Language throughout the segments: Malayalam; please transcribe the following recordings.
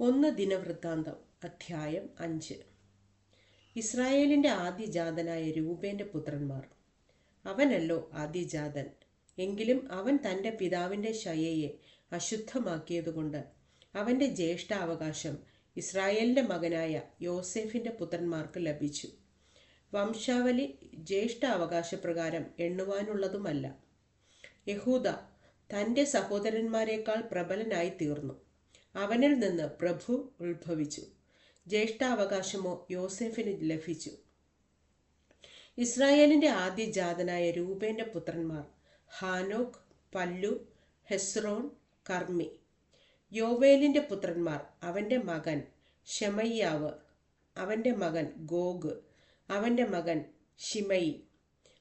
ഒന്ന് ദിനവൃത്താന്തം അധ്യായം അഞ്ച്. ഇസ്രായേലിന്റെ ആദ്യജാതനായ രൂപേന്റെ പുത്രന്മാർ. അവനല്ലോ ആദ്യജാതൻ. എങ്കിലും അവൻ തന്റെ പിതാവിന്റെ ശയയെ അശുദ്ധമാക്കിയതുകൊണ്ട് അവന്റെ ജ്യേഷ്ഠാവകാശം ഇസ്രായേലിന്റെ മകനായ യോസെഫിന്റെ പുത്രന്മാർക്ക് ലഭിച്ചു. വംശാവലി ജ്യേഷ്ഠാവകാശപ്രകാരം എണ്ണുവാനുള്ളതുമല്ല. യഹൂദ തന്റെ സഹോദരന്മാരെക്കാൾ പ്രബലനായി തീർന്നു അവനിൽ നിന്ന് പ്രഭു ഉത്ഭവിച്ചു. ജ്യേഷ്ഠാവകാശമോ യോസെഫിന് ലഭിച്ചു. ഇസ്രായേലിന്റെ ആദ്യജാതനായ രൂപേന്റെ പുത്രന്മാർ ഹാനോക്ക് പല്ലു ഹെസ്രോൺ കർമ്മി. യോവേലിന്റെ പുത്രന്മാർ അവന്റെ മകൻ ഷെമയ്യാവ് അവന്റെ മകൻ ഗോഗ് അവന്റെ മകൻ ഷിമയി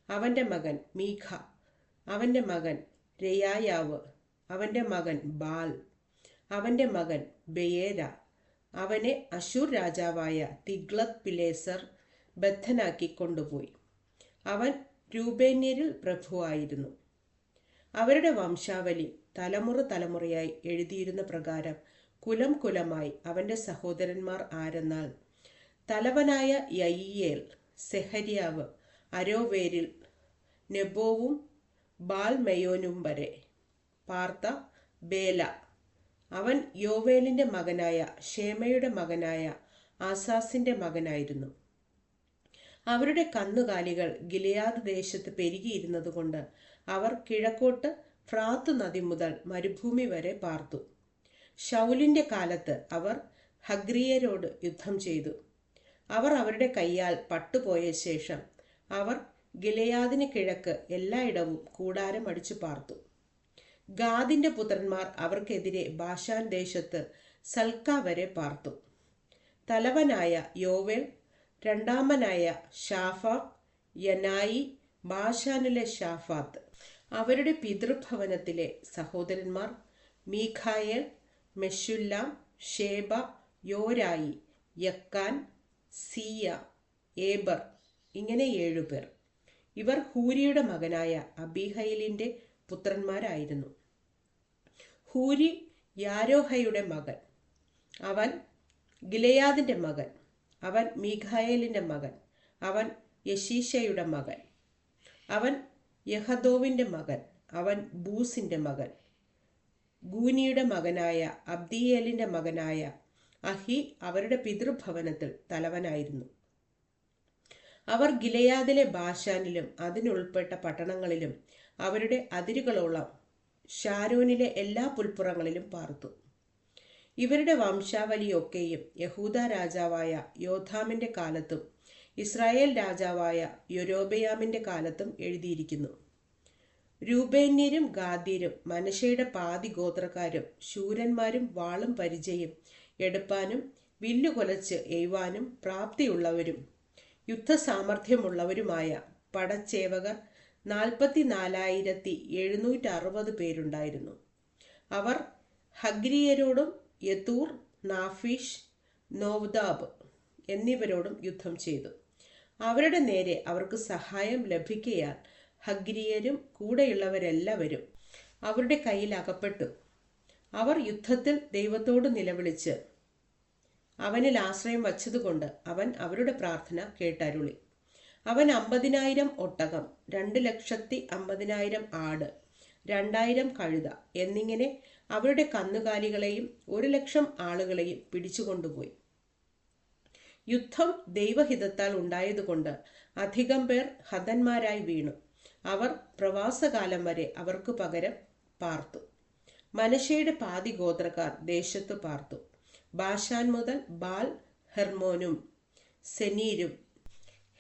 അവന്റെ മകൻ മീഖ അവന്റെ മകൻ രയായാവ് അവന്റെ മകൻ ബാൽ അവന്റെ മകൻ ബെയേര അവനെ അശൂർ രാജാവായ തിഗ്ലത് പിലേസർ ബദ്ധനാക്കി കൊണ്ടുപോയി. അവൻ രൂപേന്യരിൽ പ്രഭുവായിരുന്നു. അവരുടെ വംശാവലി തലമുറ തലമുറയായി എഴുതിയിരുന്ന പ്രകാരം കുലം കുലമായി അവന്റെ സഹോദരന്മാർ ആരെന്നാൽ തലവനായ യയ്യേൽ സെഹരിയാവ് അരോവേരിൽ നെബോവും ബാൽമയോനും വരെ. പാർത്ത ബേല അവൻ യോവേലിന്റെ മകനായ ഷേമയുടെ മകനായ ആസാസിന്റെ മകനായിരുന്നു. അവരുടെ കന്നുകാലികൾ ഗിലയാദ് ദേശത്ത് പെരുകിയിരുന്നതുകൊണ്ട് അവർ കിഴക്കോട്ട് ഫ്രാത്ത് നദി മുതൽ മരുഭൂമി വരെ പാർത്തു. ഷൗലിന്റെ കാലത്ത് അവർ ഹഗ്രിയരോട് യുദ്ധം ചെയ്തു. അവർ അവരുടെ കയ്യാൽ പട്ടുപോയ ശേഷം അവർ ഗിലയാദിന് കിഴക്ക് എല്ലായിടവും കൂടാരം അടിച്ചു പാർത്തു. ഗാദിന്റെ പുത്രന്മാർ അവർക്കെതിരെ ബാഷാൻ ദേശത്ത് സൽക്ക വരെ പാർത്തു. തലവനായ യോവേൽ രണ്ടാമനായ ഷാഫ യനായി ബാഷാനിലെ ഷാഫാത്ത് അവരുടെ പിതൃഭവനത്തിലെ സഹോദരന്മാർ മീഖായൽ മെഷുല്ലാം ഷേബ യോരായി യക്കാൻ സിയ ഏബർ ഇങ്ങനെ ഏഴുപേർ. ഇവർ ഹൂരിയുടെ മകനായ അബിഹയിലിന്റെ പുത്രന്മാരായിരുന്നു. ഹൂരി യാരോഹയുടെ മകൻ. അവൻ ഗിലയാദിന്റെ മകൻ. അവൻ മീഖായേലിന്റെ മകൻ. അവൻ യശീഷയുടെ മകൻ. അവൻ യഹദോവിന്റെ മകൻ. അവൻ ബൂസിന്റെ മകൻ. ഗൂനിയുടെ മകനായ അബ്ദിയേലിന്റെ മകനായ അഹി അവരുടെ പിതൃഭവനത്തിൽ തലവനായിരുന്നു. അവർ ഗിലയാദിലെ ബാഷാനിലും അതിനുൾപ്പെട്ട പട്ടണങ്ങളിലും അവരുടെ അതിരുകളോളം ഷാരോനിലെ എല്ലാ പുൽപ്പുറങ്ങളിലും പാർത്തു. ഇവരുടെ വംശാവലിയൊക്കെയും യഹൂദ രാജാവായ യോധാമിന്റെ കാലത്തും ഇസ്രായേൽ രാജാവായ യൊരോബയാമിന്റെ കാലത്തും എഴുതിയിരിക്കുന്നു. രൂപേന്യരും ഗാദീരും മനശയുടെ പാതി ഗോത്രക്കാരും ശൂരന്മാരും വാളും പരിചയം എടുപ്പാനും വില്ലുകൊലച്ച് എയ്വാനും പ്രാപ്തിയുള്ളവരും യുദ്ധസാമർഥ്യമുള്ളവരുമായ പടച്ചേവകർ നാൽപ്പത്തി നാലായിരത്തി എഴുന്നൂറ്റി അറുപത് പേരുണ്ടായിരുന്നു. അവർ ഹഗ്രിയരോടും യത്തൂർ നാഫീഷ് നോവ്ദാബ് എന്നിവരോടും യുദ്ധം ചെയ്തു. അവരുടെ നേരെ അവർക്ക് സഹായം ലഭിക്കയാൽ ഹഗ്രിയരും കൂടെയുള്ളവരെല്ലാവരും അവരുടെ കയ്യിൽ അകപ്പെട്ടു. അവർ യുദ്ധത്തിൽ ദൈവത്തോട് നിലവിളിച്ച് അവനിൽ ആശ്രയം വച്ചതുകൊണ്ട് അവൻ അവരുടെ പ്രാർത്ഥന കേട്ടരുളി. അവൻ അമ്പതിനായിരം ഒട്ടകം രണ്ട് ലക്ഷത്തി അമ്പതിനായിരം ആട് രണ്ടായിരം കഴുത എന്നിങ്ങനെ അവരുടെ കന്നുകാലികളെയും ഒരു ലക്ഷം ആളുകളെയും പിടിച്ചുകൊണ്ടുപോയി. യുദ്ധം ദൈവഹിതത്താൽ ഉണ്ടായതുകൊണ്ട് അധികം പേർ ഹതന്മാരായി വീണു. അവർ പ്രവാസകാലം വരെ അവർക്ക് പകരം പാർത്തു. മനശയുടെ പാതി ഗോത്രക്കാർ ദേശത്ത് പാർത്തു. ബാഷാൻ മുതൽ ബാൽ ഹെർമോനും സെനീരും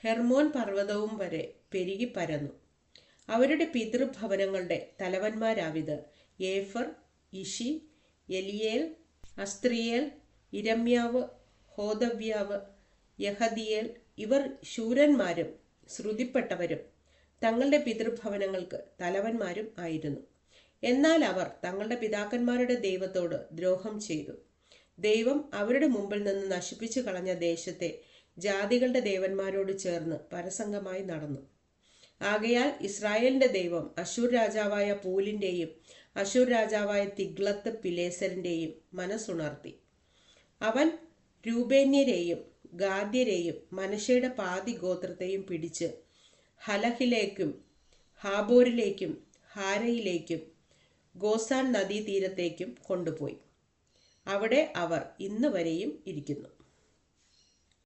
ഹെർമോൻ പർവതവും വരെ പെരുകി പരന്നു. അവരുടെ പിതൃഭവനങ്ങളുടെ തലവന്മാരാവിത്. ഏഫർ ഇഷി എലിയേൽ അസ്ത്രിയേൽ ഇരമ്യാവ് ഹോദവ്യാവ് യഹദിയേൽ ഇവർ ശൂരന്മാരും ശ്രുതിപ്പെട്ടവരും തങ്ങളുടെ പിതൃഭവനങ്ങൾക്ക് തലവന്മാരും ആയിരുന്നു. എന്നാൽ അവർ തങ്ങളുടെ പിതാക്കന്മാരുടെ ദൈവത്തോട് ദ്രോഹം ചെയ്തു. ദൈവം അവരുടെ മുമ്പിൽ നിന്ന് നശിപ്പിച്ചു കളഞ്ഞ ദേശത്തെ ജാതികളുടെ ദേവന്മാരോട് ചേർന്ന് പരസംഗമായി നടന്നു. ആകയാൽ ഇസ്രായേലിന്റെ ദൈവം അശൂർ രാജാവായ പൂലിന്റെയും അശൂർ രാജാവായ തിഗ്ലത്ത് പിലേസറിന്റെയും മനസ്സുണർത്തി. അവൻ രൂപേന്യരെയും ഗാദ്യരെയും മനശയുടെ പാതി ഗോത്രത്തെയും പിടിച്ച് ഹലഹിലേക്കും ഹാബോറിലേക്കും ഹാരയിലേക്കും ഗോസാൻ നദീതീരത്തേക്കും കൊണ്ടുപോയി. അവിടെ അവർ ഇന്ന് വരെയും ഇരിക്കുന്നു.